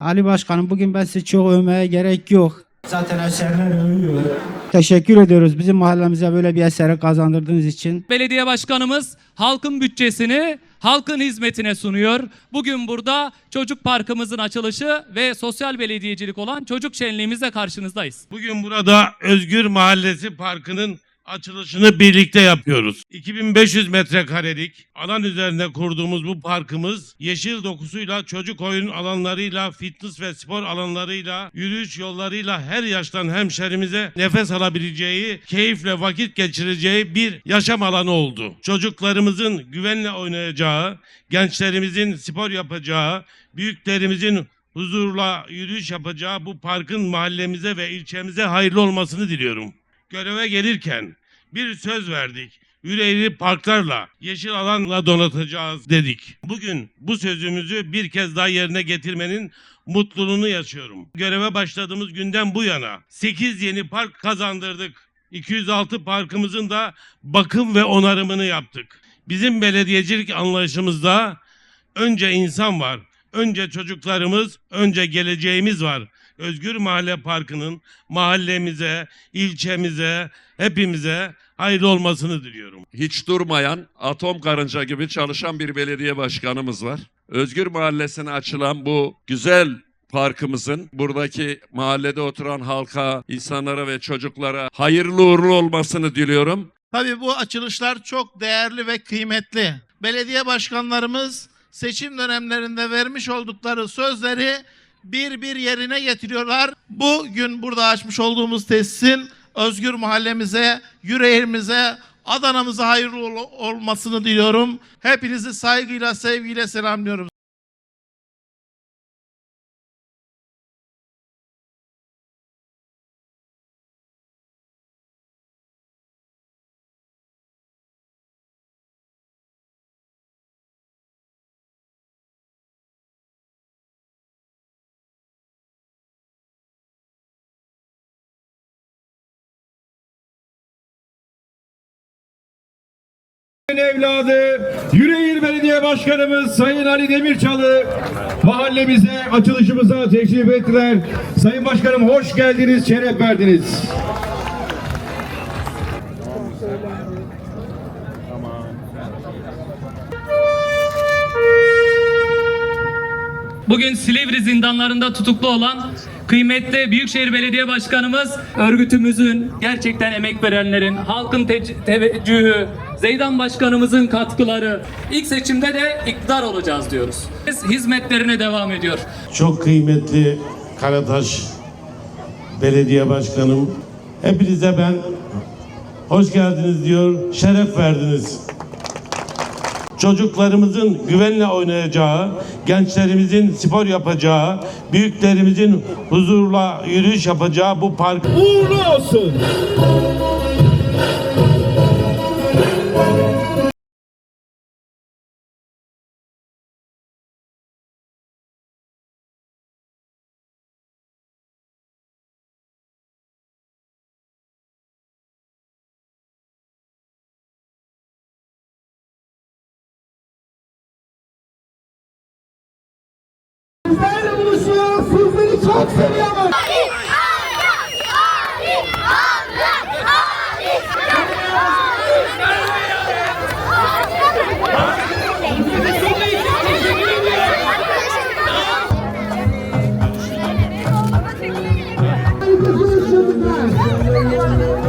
Ali Başkanım bugün ben sizi çok övmeye gerek yok. Zaten eserler övüyor. Teşekkür ediyoruz bizim mahallemize böyle bir eseri kazandırdığınız için. Belediye başkanımız halkın bütçesini halkın hizmetine sunuyor. Bugün burada çocuk parkımızın açılışı ve sosyal belediyecilik olan çocuk şenliğimizle karşınızdayız. Bugün burada Özgür Mahallesi Parkı'nın açılışını birlikte yapıyoruz. 2500 metrekarelik alan üzerinde kurduğumuz bu parkımız yeşil dokusuyla, çocuk oyun alanlarıyla, fitness ve spor alanlarıyla, yürüyüş yollarıyla her yaştan hemşerimize nefes alabileceği, keyifle vakit geçireceği bir yaşam alanı oldu. Çocuklarımızın güvenle oynayacağı, gençlerimizin spor yapacağı, büyüklerimizin huzurla yürüyüş yapacağı bu parkın mahallemize ve ilçemize hayırlı olmasını diliyorum. Göreve gelirken bir söz verdik. Yüreğli parklarla, yeşil alanla donatacağız dedik. Bugün bu sözümüzü bir kez daha yerine getirmenin mutluluğunu yaşıyorum. Göreve başladığımız günden bu yana 8 yeni park kazandırdık. 206 parkımızın da bakım ve onarımını yaptık. Bizim belediyecilik anlayışımızda önce insan var, önce çocuklarımız, önce geleceğimiz var. Özgür Mahalle Parkı'nın mahallemize, ilçemize, hepimize hayırlı olmasını diliyorum. hiç durmayan atom karınca gibi çalışan bir belediye başkanımız var. Özgür Mahallesi'ne açılan bu güzel parkımızın buradaki mahallede oturan halka, insanlara ve çocuklara hayırlı uğurlu olmasını diliyorum. Tabii bu açılışlar çok değerli ve kıymetli. Belediye başkanlarımız seçim dönemlerinde vermiş oldukları sözleri bir bir yerine getiriyorlar. Bugün burada açmış olduğumuz tesisin Özgür Mahallemize, yüreğimize, Adana'mıza hayırlı ol- olmasını diliyorum. Hepinizi saygıyla, sevgiyle selamlıyorum. Evladı Yüreğir Belediye Başkanımız Sayın Ali Demirçalı mahallemize açılışımıza teşrif ettiler. Sayın Başkanım hoş geldiniz, şeref verdiniz. Bugün Silivri zindanlarında tutuklu olan kıymetli Büyükşehir Belediye Başkanımız, örgütümüzün gerçekten emek verenlerin, halkın te- teveccühü, Zeydan Başkanımızın katkıları, ilk seçimde de iktidar olacağız diyoruz. Biz hizmetlerine devam ediyor. Çok kıymetli Karataş Belediye Başkanım. Hepinize ben hoş geldiniz diyor, şeref verdiniz. Çocuklarımızın güvenle oynayacağı, gençlerimizin spor yapacağı, büyüklerimizin huzurla yürüyüş yapacağı bu park Uğurlu olsun. Seria